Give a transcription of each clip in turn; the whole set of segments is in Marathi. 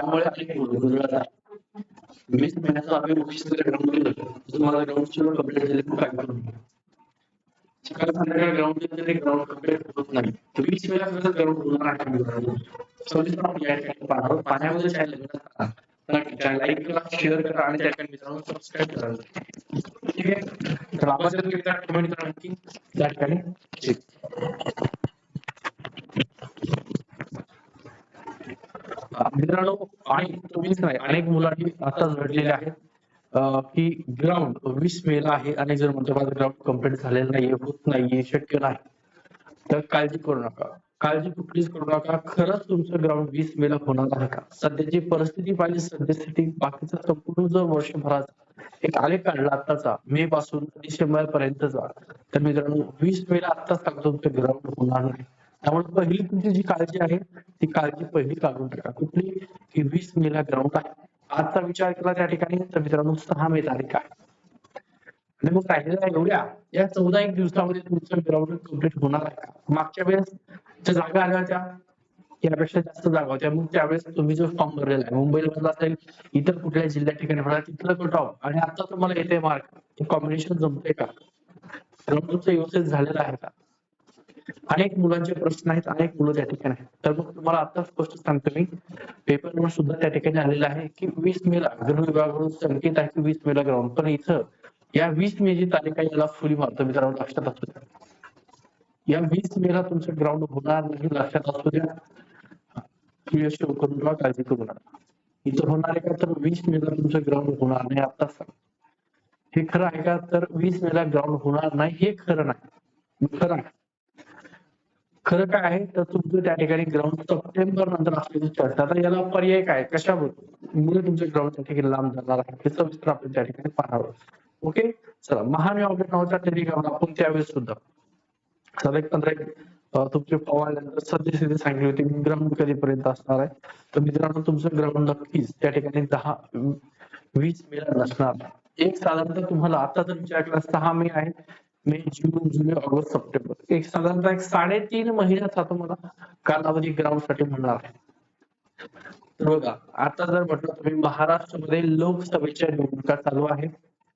त्यामुळे अनेक महिन्याचा आम्ही मुख्य ग्राउंड केलं तसं तुम्हाला ग्राउंड सुरू कंप्लीट झाले पण काय करू? सकाळ संध्याकाळ ग्राउंड जरी ग्राउंड कंप्लीट होत नाही. तर वीस वेळा कसं ग्राउंड होणार आहे सव्वीस पण आपण या ठिकाणी पाहणार पाण्यामध्ये काय लागणार लाईक करा शेअर करा आणि त्या ठिकाणी मित्रांनो सबस्क्राईब करा. ठीक आहे? तर आवाज येतो कमेंट करा आणखी त्या ठिकाणी ठीक. अं, मित्रांनो आणि तुम्हीच नाही अनेक मुलांनी आताच घडलेले आहेत. की ग्राउंड वीस मेला आहे आणि जर म्हणतो माझं ग्राउंड कंप्लीट झालेलं नाहीये होत नाहीये शक्य नाही तर काळजी करू नका. काळजी कुठलीच करू नका. खरंच तुमचं ग्राउंड वीस मेला होणार आहे का? सध्याची परिस्थिती पाहिजे सद्यस्थिती बाकीचा संपूर्ण जर वर्षभराचा एक आलेख काढला आताचा मे पासून डिसेंबर पर्यंतचा तर मित्रांनो वीस मेला आत्ताच सांगतो तुमचं ग्राउंड होणार नाही. त्यामुळे पहिली तुमची जी काळजी आहे ती काळजी पहिली काढून टाका. कुठली? की वीस मेला ग्राउंड आहे. आजचा विचार केला त्या ठिकाणी तर मित्रांनो सहा मे तारीख आहे. आणि मग राहिलेल्या एवढ्या या चौदा एक दिवसामध्ये तुमचं ग्राउंड कंप्लीट होणार आहे का? मागच्या वेळेस ज्या जागा आल्या होत्या यापेक्षा जास्त जागा होत्या. मग त्यावेळेस तुम्ही जो फॉर्म भरलेला आहे मुंबईला भरला असेल इतर कुठल्या जिल्ह्या ठिकाणी भरला तिथलं कट ऑफ आणि आता तुम्हाला येते मार्क कॉम्बिनेशन जमते का? ग्राउंड तुमचं व्यवस्थित झालेलं आहे का? अनेक मुलांचे प्रश्न आहेत अनेक मुलं त्या ठिकाणी आहेत. तर मग तुम्हाला आता स्पष्ट सांगतो मी पेपर सुद्धा त्या ठिकाणी आलेला आहे की वीस मेला गृह विभागाकडून संकेत आहे की वीस मेला ग्राउंड पण इथं या वीस मे जी तारीख याला फुली मारतो मित्रांनो लक्षात असू द्या. या वीस मेला तुमचं ग्राउंड होणार नाही लक्षात असू द्या. क्लिअर करून ठेवा काळजी करू नका. इथं होणार आहे का? तर वीस मेला तुमचं ग्राउंड होणार नाही आता सांग. हे खरं आहे का? तर वीस मेला ग्राउंड होणार नाही हे खरं नाही. खरं आहे. खरं काय आहे? तर तुमचं त्या ठिकाणी ग्राउंड सप्टेंबर नंतर असल्याची चर्चा आता याला पर्याय काय? कशावर? मुळे तुमचं ग्राउंड त्या ठिकाणी लांब जाणार आहे हे सविस्तर आपण त्या ठिकाणी पाहणार ओके चला महान अपडेट नावाचा टेलिग्राम आपण त्यावेळेस सुद्धा. चला एक पंधरा एक अं, तुमचे फवारल्यानंतर सद्यस्थिती सांगली होती. ग्राउंड कधीपर्यंत असणार आहे? तर मित्रांनो तुमचं ग्राउंड नक्कीच त्या ठिकाणी दहा वीस मेला नसणार. एक साधारणतः तुम्हाला आता जर विचार केला सहा मे आहे मे जून जुलै ऑगस्ट सप्टेंबर. एक साधारणतः एक साडेतीन महिन्याचा तुम्हाला कालावधी ग्राउंडसाठी म्हणणार आहे. तर बघा आता जर म्हटलं तुम्ही महाराष्ट्रामध्ये लोकसभेच्या निवडणुका चालू आहेत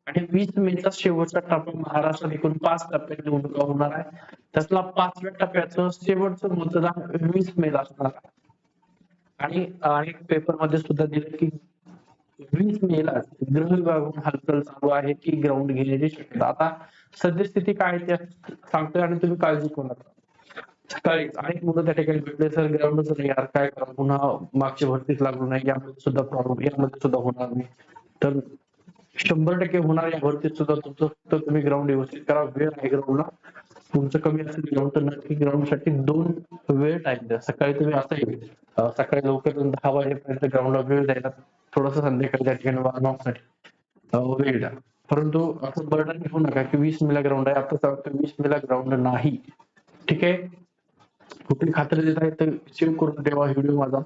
आणि वीस मेचा शेवटचा टप्पा महाराष्ट्रात एकूण पाच टप्प्यात निवडणुका होणार आहे. त्यातला पाचव्या टप्प्याचं शेवटचं मतदान वीस मेला असणार आहे. आणि अनेक पेपरमध्ये सुद्धा दिलं की वीस मेला गृह विभागून हालचाल चालू आहे की ग्राउंड घेण्याची शक्यता. आता सद्यस्थिती काय आहे ते सांगतोय आणि तुम्ही काळजी करू नका. सकाळी अनेक मुलं त्या ठिकाणी भेटले सर ग्राउंडच नाही यार काय करा? पुन्हा मागची भरतीच लागलो नाही यामध्ये सुद्धा प्रॉब्लेम यामध्ये सुद्धा होणार नाही. तर शंभर टक्के होणार या भरतीत सुद्धा तुमचं फक्त तुम्ही ग्राउंड व्यवस्थित करा वेळ आहे ग्राउंडला तुमचं कमी असेल ग्राउंड तर नक्की ग्राउंडसाठी दोन वेळ टाइम द्या. सकाळी तुम्ही असं येईल सकाळी लवकर दहा वाजेपर्यंत ग्राउंडला वेळ द्यायला थोडस संध्याकाळी त्या ठिकाणी साठी वेळ द्या. परंतु असं बर्डन घेऊ नका की वीस मिला ग्राउंड आहे. आता सांगतो वीस मिला ग्राउंड नाही. ठीक आहे? कुठली खात्री देत आहे तर सेव्ह करून ठेवा व्हिडिओ माझा.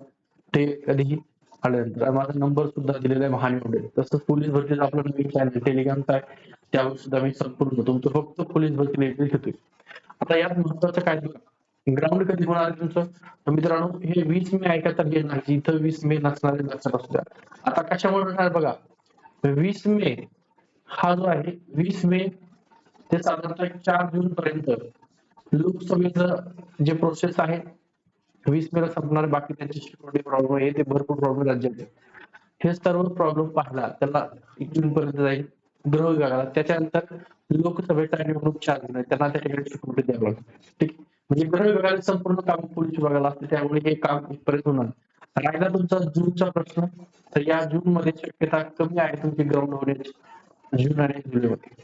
ते कधीही आल्यानंतर. माझा नंबर सुद्धा दिलेला आहे महानिवडे तसंच पोलीस भरतीचा आपला नवीन चॅनल टेलिग्रामचा आहे. त्यावर सुद्धा मी संपूर्ण तुमचं फक्त पोलीस भरती निर्देश घेतोय आता यात महत्वाचं काय ग्राउंड कधी होणार तुमचं? तर मित्रांनो हे वीस मे ऐका तर हे नाही. इथं वीस मे नसणार लक्षात असू द्या. आता कशामुळे होणार बघा? वीस मे हा जो आहे वीस मे ते साधारणतः चार जून पर्यंत लोकसभेचं जे प्रोसेस आहे वीस मेला संपणार बाकी त्यांचे सिक्युरिटी प्रॉब्लेम आहे ते भरपूर प्रॉब्लेम राज्यात हे सर्व प्रॉब्लेम पाहिला त्याला जून पर्यंत जाईल गृह विभागाला. त्याच्यानंतर लोकसभेचा निवडणूक चार जून आहे त्यांना त्या ठिकाणी सिक्युरिटी द्यावं लागतं ठीक? आहे. म्हणजे गृह विभागाचे संपूर्ण काम पोलीस विभागाला असते त्यामुळे हे काम इथपर्यंत होणार. राहिला तुमचा जूनचा प्रश्न. तर या जून मध्ये शक्यता कमी आहे तुमची ग्राउंड होण्याची जून आणि जुलैमध्ये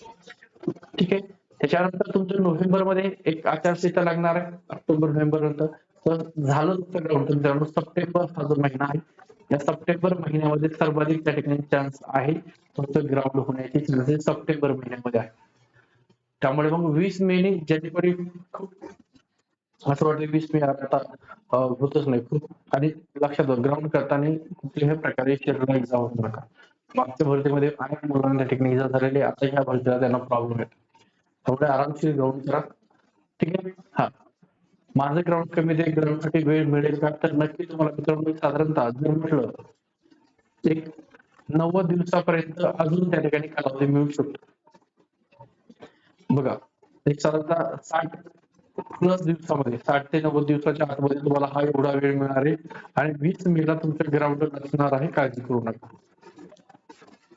ठीक आहे. त्याच्यानंतर तुमचं नोव्हेंबरमध्ये एक आचारसंहिता लागणार आहे. ऑक्टोबर नोव्हेंबर नंतर. तर झालं तुमचं ग्राउंड तर मित्रांनो सप्टेंबर हा जो महिना आहे या सप्टेंबर महिन्यामध्ये सर्वाधिक त्या ठिकाणी चान्स आहे तुमचं ग्राउंड होण्याची. चान्सेस सप्टेंबर महिन्यामध्ये आहे. त्यामुळे मग वीस मे जानेवारी खूप असं वाटतं वीस मे आता होतच नाही खूप. आणि लक्षात ग्राउंड करताना कुठल्याही प्रकारे शरीराला जाऊ होऊ नका. मागच्या भरतीमध्ये अनेक मुलांना त्या ठिकाणी इजा झालेली आता ह्या भरतीला त्यांना प्रॉब्लेम येतो थोडे आरामशीर ग्राउंड करा. ठीक आहे? हा. माझं ग्राउंड कमी ते ग्राउंडसाठी वेळ मिळेल का? तर नक्की तुम्हाला मित्रांनो साधारणतः जर म्हटलं एक नव्वद दिवसापर्यंत अजून त्या ठिकाणी कालावधी मिळू शकतो. बघा एक साधारणतः साठ प्लस दिवसामध्ये साठ ते नव्वद दिवसाच्या आतमध्ये तुम्हाला हा एवढा वेळ मिळणार आहे. आणि वीस मेला तुमच्या ग्राउंड नसणार आहे काळजी करू नका.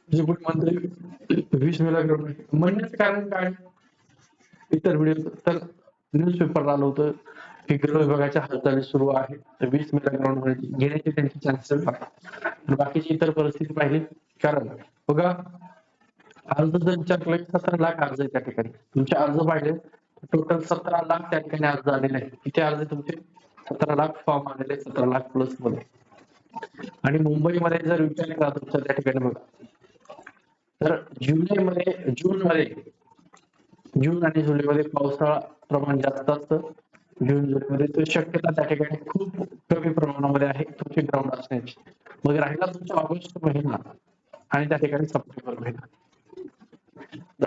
जे कोणी वीस मेला ग्राउंड म्हणण्याचं कारण काय? इतर व्हिडिओ तर न्यूज पेपर आलं होतं की गृह विभागाच्या हालचाली सुरू आहे तर वीस मेला ग्राउंड घेण्याचे त्यांचे चान्सेस आहे. बाकीची इतर परिस्थिती पाहिली. कारण बघा अर्ज जर विचारलं सतरा लाख अर्ज आहे त्या ठिकाणी. तुमचे अर्ज पाहिले टोटल सतरा लाख त्या ठिकाणी अर्ज आलेले आहेत. किती अर्ज तुमचे? सतरा लाख फॉर्म आलेले सतरा लाख प्लसमध्ये. आणि मुंबईमध्ये जर विचार केला तुमच्या त्या ठिकाणी बघा. तर जुलैमध्ये जून मध्ये जून आणि जुलैमध्ये पावसाळा प्रमाण जास्त असतं. जून जुलैमध्ये तर शक्यता त्या ठिकाणी खूप कमी प्रमाणामध्ये आहे. तुमचे ग्राउंड असण्याची. मग राहिला तुमचा ऑगस्ट महिना आणि त्या ठिकाणी सप्टेंबर महिना.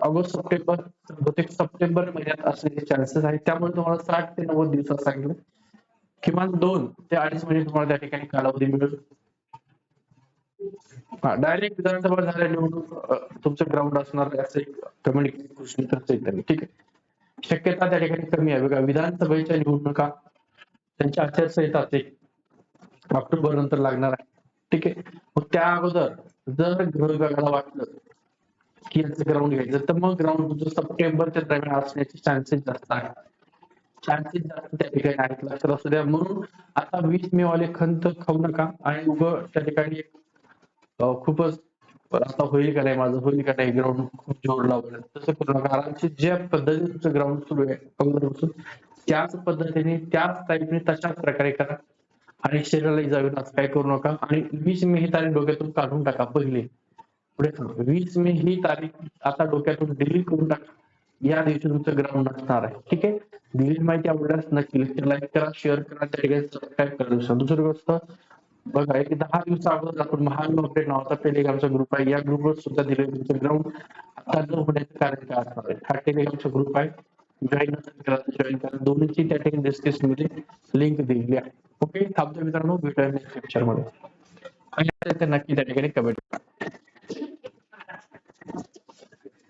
ऑगस्ट सप्टेंबर बहुतेक सप्टेंबर महिन्यात असण्याचे चान्सेस आहेत त्यामुळे तुम्हाला साठ ते नव्वद दिवसात सांगितलं किमान दोन ते अडीच महिने तुम्हाला त्या ठिकाणी कालावधी मिळेल. हा डायरेक्ट विधानसभा झाल्या निवडणूक तुमचं ग्राउंड असणार असं एक कम्युनिकेशन कृषी त्यांनी ठीक आहे? शक्यता त्या ठिकाणी कमी आहे. बघा विधानसभेच्या निवडणुका त्यांच्या आचारसंहिता ते ऑक्टोबर नंतर लागणार आहे. ठीक आहे? मग त्या अगोदर जर गृह विभागाला वाटलं की याचं ग्राउंड घ्यायचं तर मग ग्राउंड म्हणजे सप्टेंबरच्या दरम्यान असण्याचे चान्सेस जास्त आहेत. चान्सेस जास्त त्या ठिकाणी आहेत. लक्षात असू द्या. म्हणून आता वीस मे वाले खंत खाऊ नका आणि उभं त्या ठिकाणी एक खूपच आता होईल का नाही माझं होईल का नाही ग्राउंड खूप जोर लावलं. तसं करू नका. आरामशी ज्या पद्धतीने तुमचं ग्राउंड सुरू आहे अगोदरपासून त्याच पद्धतीने त्याच टाईपने तशाच प्रकारे करा. आणि शरीराला इजा आज काय करू नका. आणि वीस मे ही तारीख डोक्यातून काढून टाका पहिले. पुढे वीस मे ही तारीख आता डोक्यातून डिलीट करून टाका. या दिवशी तुमचं ग्राउंड असणार आहे. ठीक आहे? दिलेली माहिती आवडल्यास नक्की लाईक करा शेअर करा त्या ठिकाणी सबस्क्राईब करा. दुसरं दुसरी गोष्ट बघा एक दहा दिवसा अगोदर आपण महान अपडेट नावाचा टेलिग्रामचा ग्रुप आहे. या ग्रुपवर सुद्धा दिले तुमचं ग्राउंड आता न होण्याचं कारण काय असणार आहे? हा टेलिग्रामचा ग्रुप आहे. जॉईन करा जॉईन करा. दोन्हीची त्या ठिकाणी डिस्क्रिप्शनमध्ये लिंक दिलेली आहे. ओके थांबतो मित्रांनो भेटूया नेक्स्ट लेक्चरमध्ये. आणि नक्की त्या ठिकाणी कमेंट करा.